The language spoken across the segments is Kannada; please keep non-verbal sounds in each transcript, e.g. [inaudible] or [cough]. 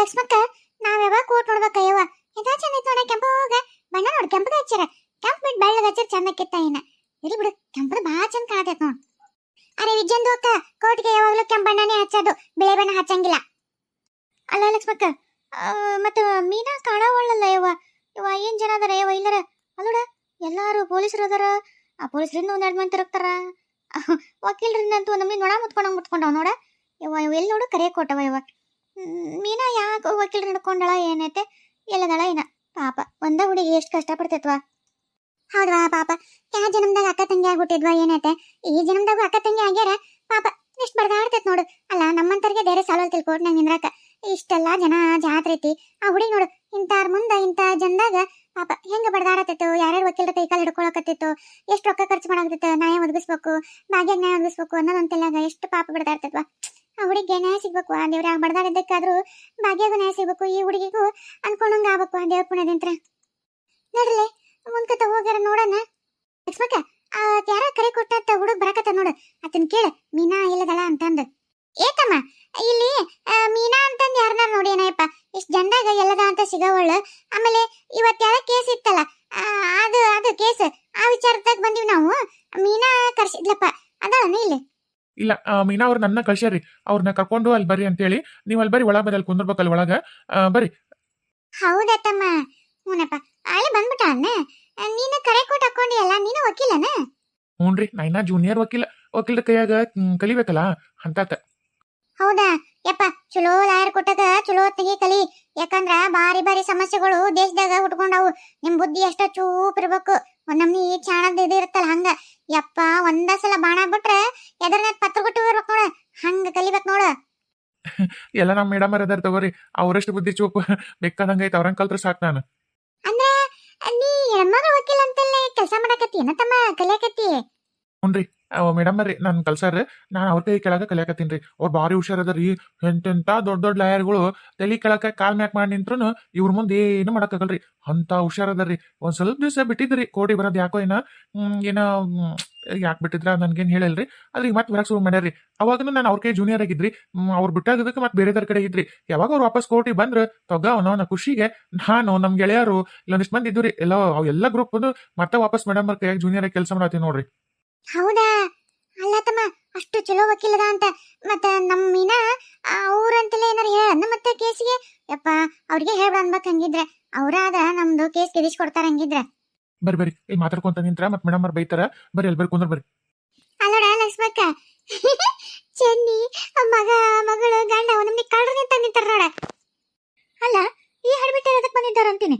ಲಕ್ಷ್ಮಕ್ಕ, ನಾವ್ ಯಾವಾಗ ಕೋಟ್ ನೋಡ್ಬೇಕ ಯವ್ವ ಎದಾ ಚಂದ ಐತ್ ನೋಡ ಕೆಂಪಗ ಬಣ್ಣ ನೋಡ್ ಕೆಂಪದ ಹಚ್ಚಾರ. ಕೆಂಪ್ ಬಿಟ್ ಬೆಳ್ಳಗ ಹಚ್ಚಾರ ಚಂದ ಕಿತ್ತ ಏನ? ಇರ್ಲಿ ಬಿಡು, ಕೆಂಪದ ಬಾ ಚಂದ ಕಾಣತೈತ್ ನೋಡ್. ಅರೆ ವಿಜಯಂದು ಅಕ್ಕ ಕೋಟ್ಗೆ ಯಾವಾಗ್ಲೂ ಕೆಂಪ್ ಬಣ್ಣನೇ ಹಚ್ಚೋದು, ಬಿಳೆ ಬಣ್ಣ ಹಚ್ಚಂಗಿಲ್ಲ. ಅಲ್ಲ ಲಕ್ಷ್ಮಕ್ಕ ಮತ್ತೆ ಮೀನಾ ಕಾಣವಳ್ಳಲ್ಲ ಯವ್ವ ಯವ್ವ ಏನ್ ಜನ ಅದಾರ ಯವ್ವ ಇಲ್ಲರ? ಅಲ್ಲೋಡ, ಎಲ್ಲಾರು ಪೊಲೀಸರು ಅದಾರ. ಆ ಪೊಲೀಸರಿಂದ ಒಂದ್ ಎರಡ್ ಮಂದಿ ತಿರುಗ್ತಾರ. ವಕೀಲರಿಂದ ಅಂತೂ ನಮಗೆ ನೋಡ ಮುತ್ಕೊಂಡಂಗ್ ಮುಟ್ಕೊಂಡವ್ ನೋಡ. ಯವ್ವ ಎಲ್ಲಿ ನೋಡು ಕರೆ ಕೊಟ್ಟವ ಯವ್ವ. ಮೀನಾ ಯಾಕೆ ವಕೀಲ್ ನಡ್ಕೊಂಡಳ, ಏನೈತೆ? ಎಲ್ಲದಳ ಏನ ಪಾಪ, ಒಂದ ಹುಡುಗಿ ಎಷ್ಟು ಕಷ್ಟ ಪಡ್ತೈತ್ವ ಹೌದ್ವಾ ಪಾಪ? ಯಾವ ಜನ್ಮದಾಗ ಅಕ್ಕ ತಂಗಿ ಆಗ್ಬಿಟ್ಟಿದ್ವಾ, ಏನೈತೆ? ಈ ಜನ್ಮದಾಗ ಅಕ್ಕ ತಂಗಿ ಆಗ್ಯಾರ? ಪಾಪ ಎಷ್ಟು ಬಡ್ದಾಡ್ತೈತ್ ನೋಡು. ಅಲ್ಲ ನಮ್ಮಂತರಿಗೆ ಬೇರೆ ಸಾಲ ತಿಳ್ಕೊಟ್ನಾಗ ನಿಂದ್ರಾಕ. ಇಷ್ಟೆಲ್ಲ ಜನ ಜಾತ್ರೆ ಐತಿ ಆ ಹುಡುಗಿ ನೋಡು, ಇಂತಾರ ಮುಂದ ಇಂತ ಜನದಾಗ ಪಾಪ, ಹೆಂಗ ಬಡ್ದಾಡತ್ತಿತ್ತು? ಯಾರ್ಯಾರು ವಕೀಲರ ಕೈ ಕಾಲು ಹಿಡ್ಕೊಳಕತ್ತಿತ್ತು? ಎಷ್ಟು ರೊಕ್ಕ ಖರ್ಚು ಮಾಡಾಕತ್ತಿತ್ತು? ನ್ಯಾಯ ಒದಗಿಸ್ಬೇಕು? ಭಾಗ್ಯ ನ್ಯಾಯ ಒದಗಿಸ್ಬೇಕು ಅನ್ನೋದಂತೆಲ್ಲಾಗ ಎಷ್ಟು ಪಾಪ ಬಡ್ದಾಡ್ತೈತ್ವಾ ಆ ಹುಡುಗಿಗೆ ನ್ಯಾಯ ಸಿಗ್ಬೇಕು, ಆ ದೇವ್ರ ಬಡ್ದಾಡಿದ್ದಕ್ಕಾದ್ರೂ ಭಾಗ್ಯಗೂ ನ್ಯಾಯ ಸಿಗ್ಬೇಕು, ಈ ಹುಡುಗಿಗೂ ಅನ್ಕೊಂಡಂಗ ಆಗ್ಬೇಕು ಆ ದೇವ್ರ ಪುಣ್ಯದಂತ್ರ. ನಡ್ರಲೆ, ಮುಂದ್ಕತ ಹೋಗ್ಯಾರ ನೋಡಣ. ಲಕ್ಷ್ಮಕ್ಕ ಯಾರ ಕರೆ ಕೊಟ್ಟಂತ ಹುಡುಗ ಬರಕತ್ತ ನೋಡು, ಆತನ್ ಕೇಳ, ಮೀನಾ ಇಲ್ಲದಳ ಅಂತಂದು. ಏತಮ್ಮ ಇಲ್ಲಿ ಮೀನಾ ಅಂತಂದ್ ಯಾರನ್ನಾರ ನೋಡಿ ಏನಪ್ಪ ಇಷ್ಟ ಜನದಾಗ ಎಲ್ಲದ ಅಂತ ಸಿಗವಳು, ಆಮೇಲೆ ಇವತ್ ಯಾರ ಕೇಸ್ ಇತ್ತಲ್ಲ ಅದು ಅದು ಕೇಸ್, ಆ ವಿಚಾರದಾಗ ಬಂದಿವಿ ನಾವು, ಮೀನಾ ಕರ್ಸಿದ್ಲಪ್ಪ ಅದಾಳನ ಇಲ್ಲಿ? ಇಲ್ಲ ಮೀನಾ ಅವ್ರು ನನ್ನ ಕಳ್ಸ್ಯಾರಿ ಅವ್ರನ್ನ ಕರ್ಕೊಂಡು ಅಲ್ಲಿ ಬರ್ರಿ ಅಂತೇಳಿ. ನೀವು ಅಲ್ಲಿ ಬರ್ರಿ ಒಳಗೆ ಕುಂದ್ರಬೇಕು ಅಲ್ಲಿ ಒಳಗೆ. ಬರ್ರಿ. ಹೌದತ್ತಮ್ಮ. ಹ್ಞೂನಪ್ಪ ಆಳೆ ಬಂದ್ಬಿಟ್ಟ ಅನ್ನ ನೀನು ಕರೆ ಕೊಟ್ಟು ಹಾಕೊಂಡಿಯಲ್ಲ ನೀನು ವಕೀಲನ? ಹ್ಞೂನ್ರಿ ನಾ ಇನ್ನ ಜೂನಿಯರ್ ವಕೀಲ ವಕೀಲರ ಕೈಯಾಗ ಕಲಿಬೇಕಲ್ಲ ಅಂತಾತ. ಹೌದಾ? ಯಪ್ಪ ಚಲೋ ಲಾಯರ್ ಕೊಟ್ಟಾಗ ಚಲೋ ತೆಗಿ ಕಲಿ. ಯಾಕಂದ್ರ ಬಾರಿ ಬಾರಿ ಸಮಸ್ಯೆಗಳು ದೇಶದಾಗ ಹುಟ್ಕೊಂಡವು ನಿಮ್ ಬುದ್ಧಿ ಎಷ್ಟ ಚೂಪ್ ಇರ್ಬೇಕು. ಒಂದ್ ಈ ಚಾಣದ ಇದು ಇರುತ್ತಲ್ಲ ಹಂಗ. ಯಪ್ಪ ಒಂದ ಸಲ ಬಾಣ ಬಿಟ್ರೆ ಎದರ್ನ ಪತ್ರ ಕೊಟ್ಟು ಇರ್ಬೇಕು ನೋಡ. ಹಂಗ ಕಲಿಬೇಕು ನೋಡ. [laughs] ಎಲ್ಲ ನಮ್ಮ ಮೇಡಮ್ ಅದಾರ ತಗೋರಿ. ಅವರಷ್ಟು ಬುದ್ಧಿ ಚೂಪ್ [laughs] ಬೇಕಾದಂಗ ಐತೆ ಅವ್ರಂಗ್ ಕಲ್ತ್ರ ಸಾಕ್ ನಾನು. ಅಂದ್ರೆ ನೀ ಹೆಣ್ಮಗಳ ವಕೀಲ ಅಂತಲ್ಲೇ ಕೆಲಸ ಮಾಡಕತ್ತಿ ಏನ ತಮ್ಮ ಕಲಿಯಕತ್ತಿ? ಮೇಡಮ್ ರೀ ನಾನು ಕಲ್ಸಾರ ನಾನು ಅವ್ರ ಕೈ ಕೆಳಗೆ ಕಲಿಯಾಕತ್ತೀನಿ ರೀ. ಅವ್ರು ಭಾರಿ ಹುಷಾರದ ರೀ ಎಂತೆಂತ ದೊಡ್ಡ ದೊಡ್ಡ ಲಾಯರ್ಗಳು ತಲೆ ಕೆಳಕ ಕಾಲ್ ಮ್ಯಾಕ್ ಮಾಡಿ ನಿಂತ್ರು ಇವ್ರ ಮುಂದೆ ಏನು ಮಾಡಕ್ಕಾಗಲ್ರಿ. ಅಂತ ಹುಷಾರದ ರೀ ಒಂದ್ ಸ್ವಲ್ಪ ದಿವಸ ಬಿಟ್ಟಿದ್ರಿ ಕೋಟಿ ಬರೋದು ಯಾಕೋ ಏನ ಏನ ಯಾಕೆ ಬಿಟ್ಟಿದ್ರ ನನ್ಗೇನ್ ಹೇಳಿಲ್ರಿ. ಅದ್ರಿಗೆ ಮತ್ತೆ ಬರಕ್ ಶುರು ಮಾಡ್ಯಾರ್ರಿ. ಅವಾಗನು ನಾನು ಅವ್ರ ಕೈ ಜೂನಿಯರ್ ಆಗಿದ್ರಿ. ಅವ್ರು ಬಿಟ್ಟಾಗದಕ್ಕೆ ಮತ್ತೆ ಬೇರೆದವ್ರ ಕಡೆ ಇದ್ರಿ. ಯಾವಾಗ ಅವ್ರು ವಾಪಸ್ ಕೋಟಿ ಬಂದ್ರ, ತೊಗ ಅವನ ಖುಷಿಗೆ, ನಾನು ನಮ್ ಗೆಳೆಯರು, ಇಲ್ಲೊಂದಿಷ್ಟು ಮಂದಿ ಇದ್ರಿ ಎಲ್ಲ ಎಲ್ಲ ಗ್ರೂಪ್ ಮತ್ತೆ ವಾಪಸ್ ಮೇಡಮ್ ಅವ್ರ ಕೈಯಾಗ ಜೂನಿಯರ್ ಆಗಿ ಕೆಲಸ ಮಾಡತ್ತೀವಿ ನೋಡ್ರಿ. ಹೌದಾ? ಅಲ್ಲ ತಮ್ಮ ಅಷ್ಟು ಚಲೋ ವಕೀಲದ ಅಂತ. ಮತ್ತ ನಮ್ಮ ಮೀನಾ ಅವ್ರಂತಲೇ ಏನಾರ ಹೇಳನ್ನ ಮತ್ತೆ ಕೇಸಿಗೆ? ಯಪ್ಪ ಅವ್ರಿಗೆ ಹೇಳ್ಬಿಡ ಅನ್ಬೇಕು ಹಂಗಿದ್ರೆ. ಅವ್ರಾದ ನಮ್ದು ಕೇಸ್ ಗೆದಿಸ್ ಕೊಡ್ತಾರ ಹಂಗಿದ್ರೆ. ಬರ್ರಿ ಬರ್ರಿ. ಇಲ್ಲಿ ಮಾತಾಡ್ಕೊಂತ ನಿಂತ್ರ ಮತ್ತೆ ಮೇಡಮ್ ಅವ್ರು ಬೈತಾರ. ಬರ್ರಿ ಅಲ್ಲಿ ಬರ್ರಿ ಕುಂದ್ರ ಬರ್ರಿ. ಅಲ್ಲೋಡ ಲಕ್ಷ್ಮಕ್ಕ [laughs] ಚೆನ್ನಿ ಮಗ ಮಗಳು ಗಂಡ ನಮ್ಗೆ ಕಳ್ಳರು ನಿಂತ ನಿಂತಾರ ನೋಡ. ಅಲ್ಲ ಈ ಹಡ್ಬಿಟ್ಟ ಎದಕ್ ಬಂದಿದ್ದಾರ ಅಂತೀನಿ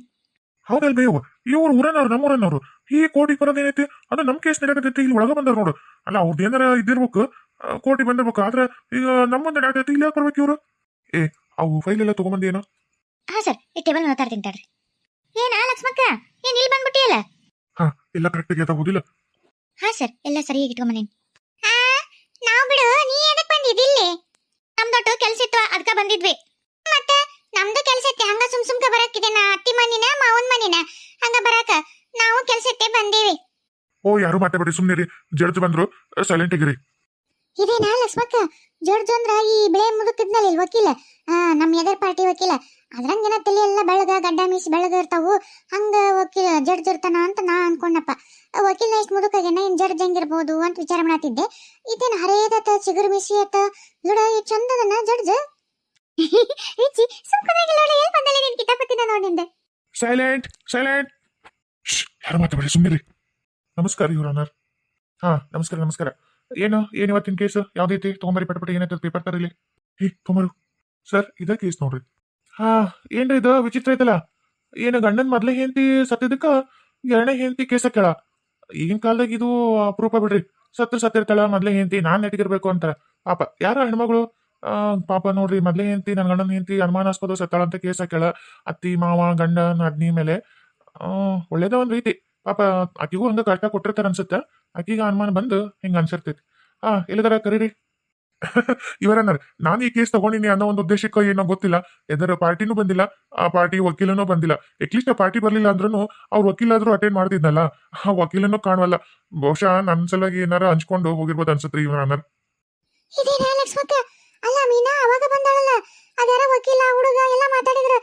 ಹೌದಲ್ರಿ ಇವ್ರು ಊರನವ್ರು ನಮ್ಮ ಊರನವ್ರು ಈ ಕೋಟಿ ಬರೋದ್ ಏನೈತಿ? ಅದು ನಮ್ ಕೇಸ್ ನಡೆಯಕತ್ತೈತಿ ಇಲ್ಲಿ ಒಳಗ ಬಂದರು ನೋಡು. ಅಲ್ಲ ಅವ್ರದ್ದು ಏನಾರ ಇದ್ದಿರ್ಬೇಕು ಕೋಟಿ ಬಂದಿರ್ಬೇಕು ಆದ್ರೆ ಈಗ ನಮ್ಮೊಂದು ಇಲ್ಲಿ ಯಾಕೆ ಬರ್ಬೇಕು ಇವ್ರು? ಏ ಅವು ಫೈಲ್ ಎಲ್ಲ ತಗೊಂಬಂದೇನೋ ಹಾ ಸರ್ ಈ ಟೇಬಲ್ ಮಾತಾಡ್ತೀನಿ ತಡ್ರಿ ಏನಾ ಲಕ್ಷ್ಮಕ್ಕ ಏನ್ ಇಲ್ಲಿ ಬಂದ್ಬಿಟ್ಟಿಯಲ್ಲ? ಹಾ ಎಲ್ಲ ಕರೆಕ್ಟ್ ಆಗಿ ತಗೋದಿಲ್ಲ ಹಾ ಸರ್ ಎಲ್ಲ ಸರಿಯಾಗಿ ಇಟ್ಕೊಂಬಂದಿನಿ. ಹಾ ನಾವು ಬಿಡು ನೀ ಎದಕ್ ಬಂದಿದ್ದಿಲ್ಲಿ ನಮ್ದೊಟ್ಟು ಕೆಲ್ಸ ಇತ್ತು ಅದಕ್ಕೆ ಬಂದಿದ್ವಿ. ಮತ್ತೆ ನಮ್ದು ಕೆಲ್ಸ ಇತ್ತು ಹಂಗ ಸುಮ್ ಸುಮ್ಕ ಬರಕ್ಕಿದೆ ನಾ ಅತ್ತಿ ಮನಿನ ಮಾವನ್ ಮನಿನ? ಹಂಗ ಬರಾಕ ನಾವು ಕೆಲ್ಸಕ್ಕೆ ಬಂದೀವಿ. ಓ ಯಾರು ಮಾತಾಡ್ಬೇಡಿ ಸುಮ್ಮನೆ ರೀ ಜಡ್ಜ್ ಬಂದ್ರು ಸೈಲೆಂಟ್ ಆಗಿರಿ. ಇದೇನಾ ಲಕ್ಷ್ಮಕ್ಕ? ಜಡ್ಜ್ ಅಂದ್ರ ಈ ಬೆಳೆ ಮುದುಕಿದ್ನಲ್ಲಿ ವಕೀಲ? ಆ ನಮ್ ಎದರ್ ಪಾರ್ಟಿ ವಕೀಲ. ಅದ್ರಂಗೇನ ತಲೆ ಎಲ್ಲ ಬೆಳಗ ಗಡ್ಡ ಮೀಸಿ ಬೆಳಗ ಇರ್ತಾವು. ಹಂಗ ವಕೀಲ ಜಡ್ಜ್ ಇರ್ತಾನ ಅಂತ ನಾ ಅನ್ಕೊಂಡಪ್ಪ. ವಕೀಲ ಎಷ್ಟು ಮುದುಕಾಗೇನ ಇನ್ ಜಡ್ಜ್ ಹೆಂಗಿರ್ಬೋದು ಅಂತ ವಿಚಾರ ಮಾಡತ್ತಿದ್ದೆ ಇದೇನ್ ಹರೇದತ್ತ ಚಿಗುರು ಮೀಸಿ ಅತ್ತ? ನೋಡ ಈ ಚಂದದನ ಜಡ್ಜ್? ನೋಡಿ ಎಲ್ಲಿ ಬಂದಲ್ಲ ನಿನ್ ಕಿತಾಪತ್ತಿನ ನೋಡಿಂದೆ ಸೈಲೆಂಟ್ ಸೈಲೆಂಟ್ ಯಾರು ಮಾತಾಡಿ ಸುಮ್ಮನೆ ನಮಸ್ಕಾರ ಯುವರ್ ಆನರ್ ಹಾ, ನಮಸ್ಕಾರ ನಮಸ್ಕಾರ. ಏನು ಏನು ಇವತ್ತಿನ ಕೇಸ್ ಯಾವ್ದೈತಿ ತೊಗೊಂಬರಿ, ಪಟ್ಪಟ ಏನೈತೆ ಪೇಪರ್ ತರಲಿ ಹೇ ತೊಗೊಂಬರು. ಸರ್ ಇದ ಕೇಸ್ ನೋಡ್ರಿ. ಹಾ, ಏನ್ರಿ ಇದು? ವಿಚಿತ್ರ ಐತಲ್ಲ. ಏನು, ಗಂಡನ ಮೊದ್ಲೇ ಹೆಂಡತಿ ಸತ್ತಿದ್ದಕ್ಕ ಎರಡನೇ ಹೆಂಡತಿ ಕೇಸ ಕೇಳ ಈಗಿನ ಕಾಲದಾಗ ಇದು ಅಪರೂಪ ಬಿಡ್ರಿ. ಸತ್ರ ಸತ್ತಿರ್ತಾಳ, ಮೊದ್ಲೇ ಹೆಂಡತಿ, ನಾನ್ ನೆಟ್ಟಿಗಿರ್ಬೇಕು ಅಂತ. ಪಾಪ, ಯಾರ ಹೆಣ್ಮಗಳು? ಪಾಪ ನೋಡ್ರಿ ಮೊದ್ಲೇ ಹೆಂಡತಿ ನನ್ನ ಗಂಡನ ಹೆಂಡತಿ ಅನುಮಾನಾಸ್ಪದ ಸತ್ತಾಳ ಅಂತ ಕೇಸ್ ಹಾಕ್ಯಾಳ. ಅತ್ತಿ ಮಾವ ಗಂಡ ಅದ್ನಿ ಮೇಲೆ. ಆ, ಒಳ್ಳೇದ ಒಂದ್ ರೀತಿ. ಪಾಪ ಆಕಿಗೂ ಹಂಗ ಕಷ್ಟ ಕೊಟ್ಟಿರ್ತಾರ ಅನ್ಸುತ್ತ. ಆಕಿಗ ಅನುಮಾನ ಬಂದು ಹಿಂಗ ಅನ್ಸಿರ್ತೈತಿ. ಹಾ ಎಲ್ಲಿದಾರ ಕರೀರಿ? [laughs] ಇವರನ್ನಾರ ನಾನು ಈ ಕೇಸ್ ತಗೊಂಡಿನಿ ಅನ್ನೋ ಒಂದು ಉದ್ದೇಶಕ್ಕೆ ಏನೋ ಗೊತ್ತಿಲ್ಲ. ಎದರ ಪಾರ್ಟಿನೂ ಬಂದಿಲ್ಲ ಆ ಪಾರ್ಟಿ ವಕೀಲನೂ ಬಂದಿಲ್ಲ. ಅಟ್ಲೀಸ್ಟ್ ಆ ಪಾರ್ಟಿ ಬರ್ಲಿಲ್ಲ ಅಂದ್ರೂ ಅವ್ರ ವಕೀಲಾದ್ರೂ ಅಟೆಂಡ್ ಮಾಡ್ತಿದ್ನಲ್ಲ. ಆ ವಕೀಲನೂ ಕಾಣವಲ್ಲ. ಬಹುಶಃ ನನ್ನ ಸಲುವಾಗಿ ಏನಾರ ಹಂಚ್ಕೊಂಡು ಹೋಗಿರ್ಬೋದು ಅನ್ಸುತ್ತೆ ಇವರ ಅಲ್ಲ, ಮೀನಾ, ಅವಾಗ ಬಂದಾಳಲ್ಲ. ಅದ್ಯಾರ ವಕೀಲ, ಹುಡುಗ ಎಲ್ಲ ಮಾತಾಡಿದ್ರು.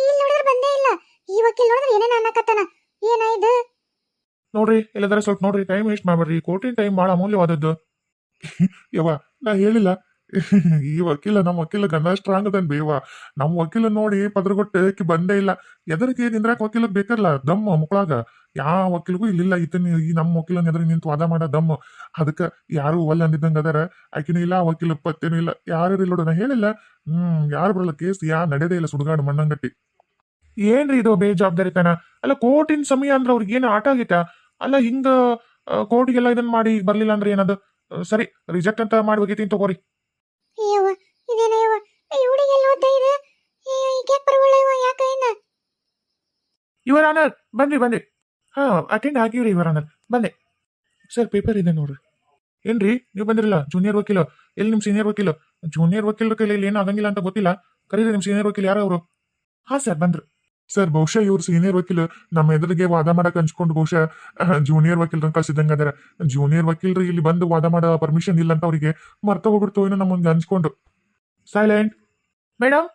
ಇಲ್ಲಿ ನೋಡಿದ್ರೆ ಬಂದೇ ಇಲ್ಲ. ಈ ವಕೀಲ್ ನೋಡಿದ್ರೆ ಏನೇನ ಅನ್ನಕತ್ತಾನ? ಏನ ಇದು? ನೋಡ್ರಿ, ಎಲ್ಲದರ ಸ್ವಲ್ಪ ನೋಡ್ರಿ. ಟೈಮ್ ವೇಸ್ಟ್ ಮಾಡ್ಬೇಡ್ರಿ. ಕೋರ್ಟಿನ ಟೈಮ್ ಭಾಳ ಅಮೂಲ್ಯವಾದದ್ದು. [laughs] ಯವ್ವ, ನಾ ಹೇಳಿಲ್ಲ. [laughs] ಈ ವಕೀಲ ನಮ್ಮ ವಕೀಲ ಗಂಧ ಸ್ಟ್ರಾಂಗ್ ಅದನ್ ಬೇವ ನಮ್ಮ ವಕೀಲ ನೋಡಿ ಪದ್ರಗೊಟ್ಟೆ ಬಂದೇ ಇಲ್ಲ. ಎದರಿಗೆ ನಿಂದ್ರಾಕ ವಕೀಲ ಬೇಕಲ್ಲ? ದಮ್ಮ ಮುಕ್ಳಾಗ. ಯಾವ ವಕೀಲಗೂ ಇಲ್ಲಿಲ್ಲ. ಈತನ ಈ ನಮ್ಮ ವಕೀಲನ ಎದುರು ನಿಂತು ವಾದ ಮಾಡ ದಮ್ಮ ಅದಕ್ಕ ಯಾರು ಒಲ್ಲ ಅಂದಿದ್ದಂಗ ಅದಾರ? ಆಕಿನೂ ಇಲ್ಲ, ವಕೀಲ ಪತ್ತೇನೂ ಇಲ್ಲ. ಯಾರು ಇಲ್ಲ ನಾ ಹೇಳಿಲ್ಲ. ಹ್ಮ್, ಯಾರು ಬರಲ್ಲ? ಕೇಸ್ ಯಾ ನಡೆದೇ ಇಲ್ಲ ಸುಡುಗಾಡು ಮಣ್ಣಂಗಟ್ಟಿ. ಏನ್ರಿ ಇದು ಬೇಜವಾಬ್ದಾರಿತನ ಅಲ್ಲ ಕೋರ್ಟಿನ ಸಮಯ ಅಂದ್ರೆ ಅವ್ರಿಗೆ ಏನು ಆಟ ಆಗೈತ? ಅಲ್ಲ ಹಿಂಗ ಕೋರ್ಟಿಗೆಲ್ಲ ಇದನ್ನ ಮಾಡಿ ಬರ್ಲಿಲ್ಲ ಅಂದ್ರೆ ಏನದು? ಸರಿ, ರಿಜೆಕ್ಟ್ ಅಂತ ಮಾಡಿ ಹೋಗೈತಿ ತಗೋರಿ. ಅಯ್ಯವ್ವ, ಇದೇನ ಯವ್ವ ಈ ಹುಡುಗಿ ಎಲ್ಲಿ ಓದ್ತಾ ಇದೆ? ಈಗ ಬರುವಳ ಇವ, ಯಾಕ ಏನ ಇವರ ಅನರ್ ಬನ್ರಿ ಬನ್ರಿ ಹಾ ಅಟೆಂಡ್ ಆಗಿವ್ರಿ ಇವರ ಆನರ್. ಬಂದೆ ಸರ್ ಪೇಪರ್ ಇದೆ ನೋಡ್ರಿ. ಏನ್ರಿ, ನೀವು ಬಂದಿರಲ್ಲ ಜೂನಿಯರ್ ವಕೀಲ. ಎಲ್ಲಿ ನಿಮ್ ಸೀನಿಯರ್ ವಕೀಲ? ಜೂನಿಯರ್ ವಕೀಲರ ಕೈಲಿ ಏನು ಆಗಂಗಿಲ್ಲ ಅಂತ ಗೊತ್ತಿಲ್ಲ. ಕರೀರಿ ನಿಮ್ಮ ಸೀನಿಯರ್ ವಕೀಲ ಯಾರು ಅವರು ಹಾ, ಸರ್, ಬಂದ್ರು. ಸರ್, ಬಹುಶಃ ಇವ್ರು ಸೀನಿಯರ್ ವಕೀಲ, ನಮ್ಮ ಎದುರಿಗೆ ವಾದ ಮಾಡಕ್ ಹಂಚ್ಕೊಂಡು ಬಹುಶಃ ಜೂನಿಯರ್ ವಕೀಲರನ್ನ ಕಳ್ಸಿದಂಗ ಅದಾರ. ಜೂನಿಯರ್ ವಕೀಲರು ಇಲ್ಲಿ ಬಂದು ವಾದ ಮಾಡೋ ಪರ್ಮಿಷನ್ ಇಲ್ಲ ಅಂತ ಅವರಿಗೆ ಮರ್ತ ಹೋಗ್ಬಿಡ್ತು ಏನೋ ಹಂಚ್ಕೊಂಡು ಸೈಲೆಂಟ್ ಮೇಡಮ್